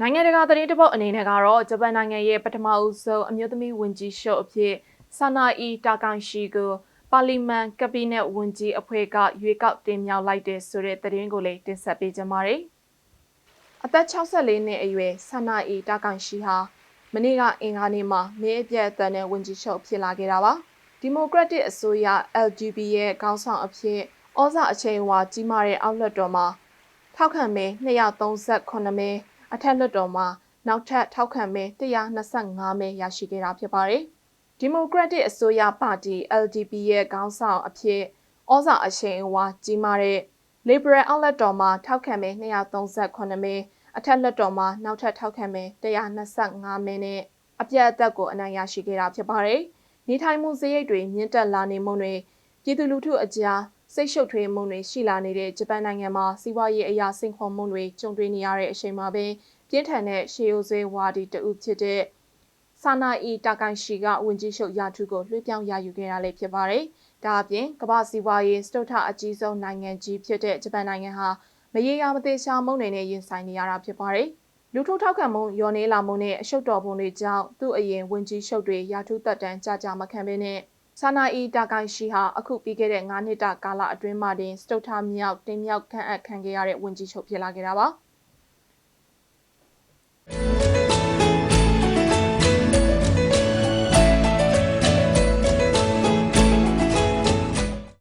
နိုင်ငံတကာသတင်းတစ်ပုတ်အနေနဲ့ကတော့ဂျပန်နိုင်ငံရဲ့ပထမအဦးဆုံးအမျိုးသမီးဝန်ကြီးရှုပ်အဖြစ်ဆာနာအီတာကန်ရှီကိုပါလီမန်ကပီနက်ဝန်ကြီးအဖွဲ့ကရွေးကောက်တင်မြှောက်လိုက်တဲ့ဆိုတဲ့သတင်းကိုလည်းတင်ဆက်ပေးကြပါမယ်။အသက်64နှစ်အရွယ်ဆာနာအီတာကန်ရှီဟာမနေ့ကအင်္ဂါနေ့မှာမဲအပြတ်အသံနဲ့ဝန်ကြီးချုပ်ဖြစ်လာခဲ့တာပါ။ဒီမိုကရက်တစ်အစိုးရ LGB ရဲ့ခေါင်းဆောင်အဖြစ်ဩဇာအချိန်အဝါကြီးမားတဲ့အောက်လွှတ်တော်မှာထောက်ခံမဲ238မဲ အထက်လွှတ်တော်မှာနောက်ထပ်ထောက်ခံမဲ125မဲရရှိခဲ့တာဖြစ်ပါတယ်။ဒီမိုကရက်တစ်အစိုးရပါတီ LDP ရဲ့ခေါင်းဆောင်အဖြစ်ဩဇာအရှိန်အဝါကြီးမားတဲ့ Liberal အောက်လွှတ်တော်မှာထောက်ခံမဲ238မဲအထက်လွှတ်တော်မှာနောက်ထပ်ထောက်ခံမဲ125မဲနဲ့အပြတ်အသက်ကိုအနိုင်ရရှိခဲ့တာဖြစ်ပါတယ်။နေထိုင်မှုစရိတ်တွေမြင့်တက်လာနေမှုတွေပြည်သူလူထုအကြား စိတ်ရှုပ်ထွေးမှုတွေရှိလာနေတဲ့ဂျပန်နိုင်ငံမှာစီးပွားရေးအရာစိန်ခေါ်မှုတွေကြုံတွေ့နေရတဲ့အချိန်မှာပဲပြင်းထန်တဲ့ရှေးရိုးဆွေးဝါဒီတဦးဖြစ်တဲ့ဆာနာအီတာကန်ရှီကဝင်ကြီးရှုပ်ရာထူးကိုလွှဲပြောင်းရယူခဲ့ရလေဖြစ်ပါတယ်။ဒါအပြင်ကမ္ဘာစီးပွားရေးစတုထအကြီးဆုံးနိုင်ငံကြီးဖြစ်တဲ့ဂျပန်နိုင်ငံဟာမရေရာမသေးချာမုန်းနေနဲ့ရင်ဆိုင်နေရတာဖြစ်ပါတယ်။လူထုထောက်ခံမှုရောနေလာမှုနဲ့အရှုပ်တော်ပုံတွေကြောင့်သူ့အရင်ဝင်ကြီးရှုပ်တွေရာထူးသက်တမ်းကြာကြာမခံဘဲနဲ့ ဆာနာအီတာကိုင်ရှိဟာအခုပြီးခဲ့တဲ့9နှစ်တာကာလအတွင်းမှာတင်စတုထမြောက်တင်မြောက်ခန့်အပ်ခံခဲ့ရတဲ့ဝန်ကြီးချုပ်ဖြစ်လာခဲ့တာပါ။